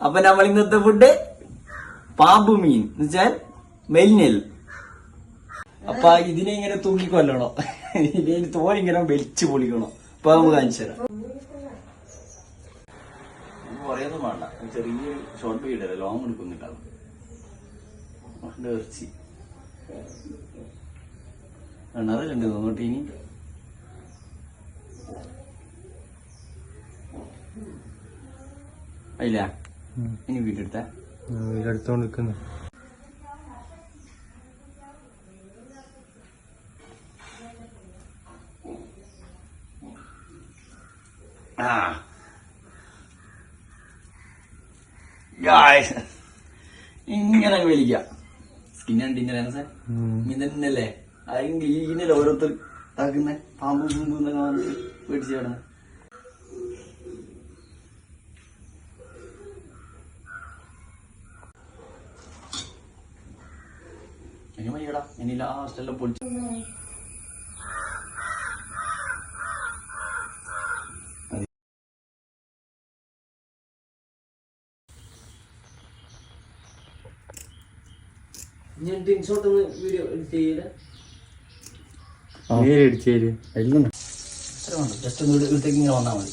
അപ്പൊ നമ്മൾ ഇന്നത്തെ ഫുഡ് പാമ്പു മീൻ. എന്ന് വെച്ചാൽ മെലിഞ്ഞൽ. അപ്പൊ ഇതിനെ ഇങ്ങനെ തൂക്കിക്കൊല്ലണോ ഇതിന് തോലിങ്ങനെ വലിച്ചു പൊളിക്കണോ? അപ്പൊ നമുക്ക് കാണിച്ചു തരാം. ചെറിയ ഷോർട്ട് ഇല്ല ഇനി വീടെടുത്ത. എടുത്തോണ്ട് നിൽക്കുന്നു ആ. Guys. ഇങ്ങനെ വലിക്ക. Skin കണ്ടിങ്ങനെ sir. ആരെങ്കിലും ഇങ്ങനെയല്ലേ ഓരോരുത്തർ? ഇതാക്കുന്ന? പാമ്പ് പൂമ്പ് എന്നൊക്കെ വന്നിട്ട് പേടിച്ച് കിടന്ന്. മതിയടാ ഇനി ലാസ്റ്റെല്ലാം പൊളിച്ചു. ഞാൻ ടിൻഷോട്ട് വീഡിയോ എഡിറ്റ് ചെയ്യില്ല നേരടിച്ചേര് എല്ലാം ജസ്റ്റ് ഒന്ന് ഇവിടത്തേക്ക് ഇങ്ങനെ വന്നാൽ മതി.